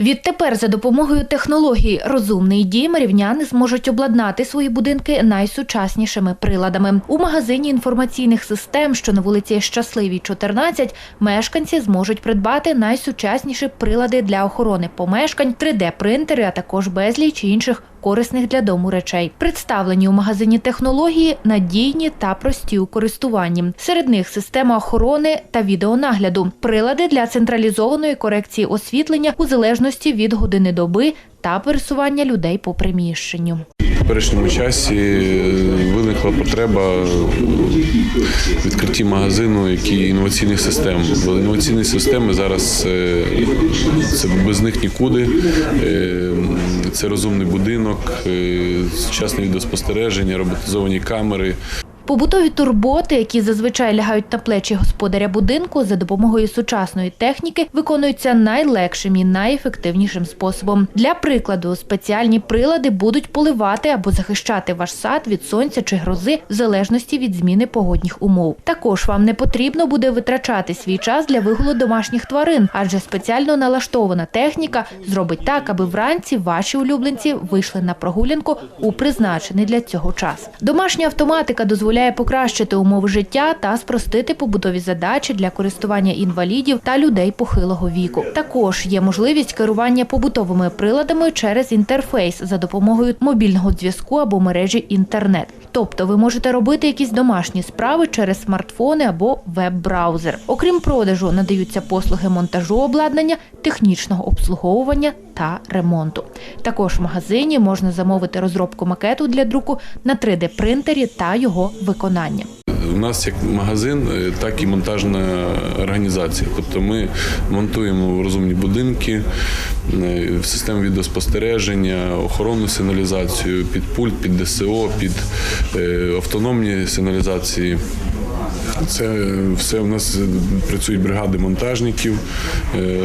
Відтепер за допомогою технології розумний дім рівняни зможуть обладнати свої будинки найсучаснішими приладами. У магазині інформаційних систем, що на вулиці Щасливій, 14, мешканці зможуть придбати найсучасніші прилади для охорони помешкань, 3D-принтери, а також безліч інших корисних для дому речей. Представлені у магазині технології надійні та прості у користуванні. Серед них система охорони та відеонагляду, прилади для централізованої корекції освітлення у залежності від години доби та пересування людей по приміщенню. В теперішньому часі е, виникла потреба відкритті магазину, які інноваційних систем. Бо інноваційні системи зараз е, це без них нікуди. Е, Це розумний будинок, е, сучасне відеоспостереження, роботизовані камери. Побутові турботи, які зазвичай лягають на плечі господаря будинку, за допомогою сучасної техніки виконуються найлегшим і найефективнішим способом. Для прикладу, спеціальні прилади будуть поливати або захищати ваш сад від сонця чи грози в залежності від зміни погодних умов. Також вам не потрібно буде витрачати свій час для вигулу домашніх тварин, адже спеціально налаштована техніка зробить так, аби вранці ваші улюбленці вийшли на прогулянку у призначений для цього час. Домашня автоматика дозволяє покращити умови життя та спростити побутові задачі для користування інвалідів та людей похилого віку. Також є можливість керування побутовими приладами через інтерфейс за допомогою мобільного зв'язку або мережі інтернет. Тобто ви можете робити якісь домашні справи через смартфони або веб-браузер. Окрім продажу, надаються послуги монтажу обладнання, технічного обслуговування та ремонту. Також в магазині можна замовити розробку макету для друку на 3D-принтері та його виконання. У нас як магазин, е, так і монтажна організація. Тобто ми монтуємо розумні будинки, е, в систему відеоспостереження, охоронну сигналізацію під пульт, під ДСО, під е, автономні сигналізації. Це все у нас працюють бригади монтажників,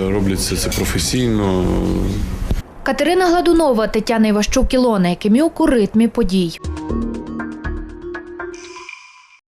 робляться це професійно. Катерина Гладунова, Тетяна Іващук, Ілона Якимюк у ритмі подій.